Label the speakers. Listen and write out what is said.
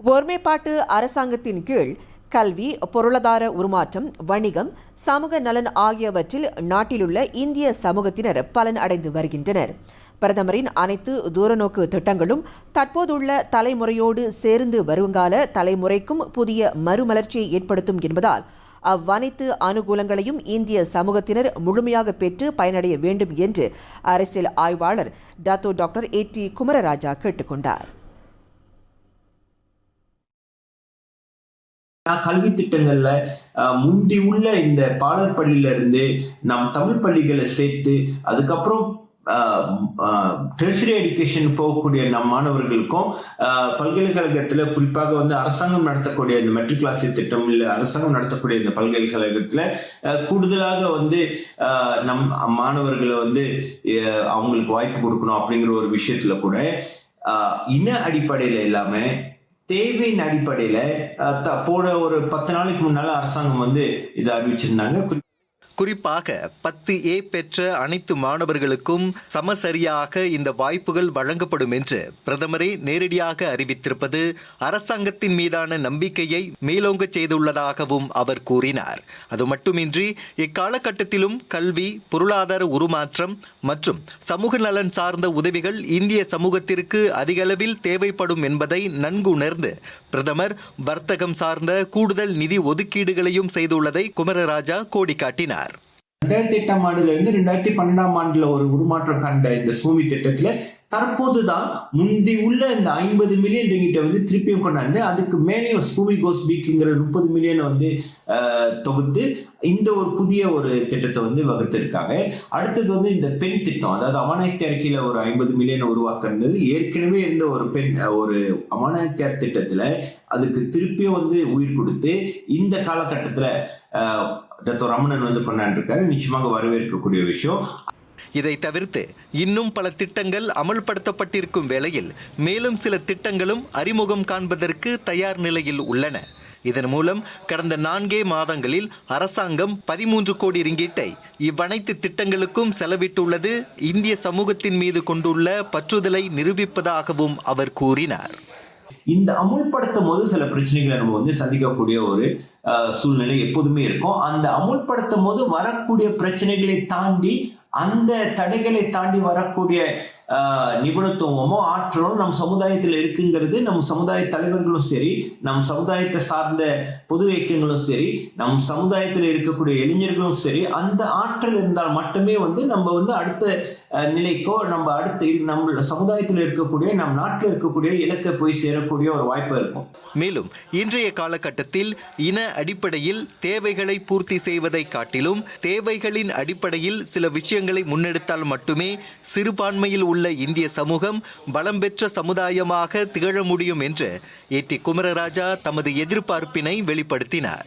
Speaker 1: ஒருமைப்பாட்டு அரசாங்கத்தின் கீழ் கல்வி பொருளாதார உருமாற்றம் வணிகம் சமூக நலன் ஆகியவற்றில் நாட்டிலுள்ள இந்திய சமூகத்தினர் பலன் அடைந்து வருகின்றனர். பிரதமரின் அனைத்து தூரநோக்கு திட்டங்களும் தற்போதுள்ள தலைமுறையோடு சேர்ந்து வருங்கால தலைமுறைக்கும் புதிய மறுமலர்ச்சியை ஏற்படுத்தும் என்பதால் அவ்வனைத்து அனுகூலங்களையும் இந்திய சமூகத்தினர் முழுமையாக பெற்று பயனடைய வேண்டும் என்று அரசியல் ஆய்வாளர் Dato doctor A T Kumararaja கேட்டுக்கொண்டார்.
Speaker 2: கல்வி திட்டங்கள்ல முந்தி உள்ள இந்த பாலர் பள்ளியில இருந்து நம் தமிழ் பள்ளிகளை சேர்த்து அதுக்கப்புறம் டெர்ஷரி எஜுகேஷன் போகக்கூடிய நம் மாணவர்களுக்கும் பல்கலைக்கழகத்தில் குறிப்பாக வந்து அரசாங்கம் நடத்தக்கூடிய இந்த மெட்ரிகுலாசி திட்டம் இல்லை அரசாங்கம் நடத்தக்கூடிய இந்த பல்கலைக்கழகத்தில் கூடுதலாக வந்து நம் மாணவர்களை வந்து அவங்களுக்கு வாய்ப்பு கொடுக்கணும் அப்படிங்கிற ஒரு விஷயத்துல கூட இன அடிப்படையில் இல்லாமல் தேவையின் அடிப்படையில த- போன ஒரு பத்து நாளைக்கு முன்னால அரசாங்கம் வந்து இதை அறிவிச்சிருந்தாங்க.
Speaker 3: குறிப்பாக பத்து ஏ பெற்ற அனைத்து மாணவர்களுக்கும் சமசரியாக இந்த வாய்ப்புகள் வழங்கப்படும் என்று பிரதமரே நேரடியாக அறிவித்திருப்பது அரசாங்கத்தின் மீதான நம்பிக்கையை மேலோங்கச் செய்துள்ளதாகவும் அவர் கூறினார். அது மட்டுமின்றி இக்காலகட்டத்திலும் கல்வி பொருளாதார உருமாற்றம் மற்றும் சமூக நலன் சார்ந்த உதவிகள் இந்திய சமூகத்திற்கு அதிகளவில் தேவைப்படும் என்பதை நன்கு உணர்ந்து பிரதமர் வர்த்தகம் சார்ந்த கூடுதல் நிதி ஒதுக்கீடுகளையும் செய்துள்ளதை குமரராஜா கோடி காட்டினார்
Speaker 2: ரெண்டாயிரத்தி எட்டாம் ஆண்டுல இருந்து ரெண்டாயிரத்தி பன்னெண்டாம் ஆண்டுல ஒரு உருமாற்றம் கண்ட இந்த ஸ்மூமி திட்டத்துல தற்போதுதான் முந்தி உள்ள இந்த ஐம்பது மில்லியன் ரிங்கிட்ட வந்து திருப்பியும் கொண்டாந்து அதுக்கு மேலேயும் ஸ்பூமி கோஸ் பீக்குங்கிற முப்பது மில்லியனை வந்து தொகுத்து இந்த ஒரு புதிய ஒரு திட்டத்தை வந்து வகுத்திருக்காங்க. அடுத்தது வந்து இந்த பெண் திட்டம் அதாவது அமானயத்தியார் கீழே ஒரு ஐம்பது மில்லியன் உருவாக்குறது ஏற்கனவே இருந்த ஒரு பெண் ஒரு அமானயத்தியார் திட்டத்துல அதுக்கு திருப்பியும் வந்து உயிர் கொடுத்து இந்த காலகட்டத்துல டத்தோ ரமணன் வந்து கொண்டாண்டிருக்காரு நிச்சயமாக வரவேற்கக்கூடிய விஷயம்.
Speaker 3: இதை தவிர்த்து இன்னும் பல திட்டங்கள் அமல்படுத்தப்பட்டிருக்கும் வேளையில் மேலும் சில திட்டங்களும் அறிமுகம் காண்பதற்கு தயார் நிலையில் உள்ளன. இதன் மூலம் கடந்த நான்கே மாதங்களில் அரசாங்கம் பதிமூன்று கோடி ரிங்கீட்டை இவ்வனைத்து திட்டங்களுக்கும் செலவிட்டுள்ளது இந்திய சமூகத்தின் மீது கொண்டுள்ள பற்றுதலை நிரூபிப்பதாகவும் அவர் கூறினார்.
Speaker 2: இந்த அமுல்படுத்தும் போது சில பிரச்சனைகளை நம்ம வந்து சந்திக்கக்கூடிய ஒரு சூழ்நிலை எப்போதுமே இருக்கும். அந்த அமுல்படுத்தும் போது வரக்கூடிய பிரச்சனைகளை தாண்டி அந்த தடைகளை தாண்டி வரக்கூடிய நிபுணத்துவமோ ஆற்றலும் நம் சமுதாயத்தில் இருக்குங்கிறது நம் சமுதாய தலைவர்களும் சரி நம் சமுதாயத்தை சார்ந்த பொது இயக்கங்களும் சரி நம் சமுதாயத்தில் இருக்கக்கூடிய இளைஞர்களும் சரி அந்த ஆற்றல் இருந்தால் மட்டுமே வந்து நம்ம வந்து அடுத்த நிலைக்கோ நம்ம அடுத்து நம்ம சமுதாயத்தில் இருக்கக்கூடிய நம் நாட்டில் இருக்கக்கூடிய இலக்கை போய் சேரக்கூடிய ஒரு வாய்ப்பு இருக்கும்.
Speaker 3: மேலும் இன்றைய காலகட்டத்தில் இன அடிப்படையில் தேவைகளை பூர்த்தி செய்வதை காட்டிலும் தேவைகளின் அடிப்படையில் சில விஷயங்களை முன்னெடுத்தால் மட்டுமே சிறுபான்மையில் உள்ள இந்திய சமூகம் பலம் பெற்ற சமுதாயமாக திகழ முடியும் என்று ஏ டி குமரராஜா தமது எதிர்பார்ப்பினை வெளிப்படுத்தினார்.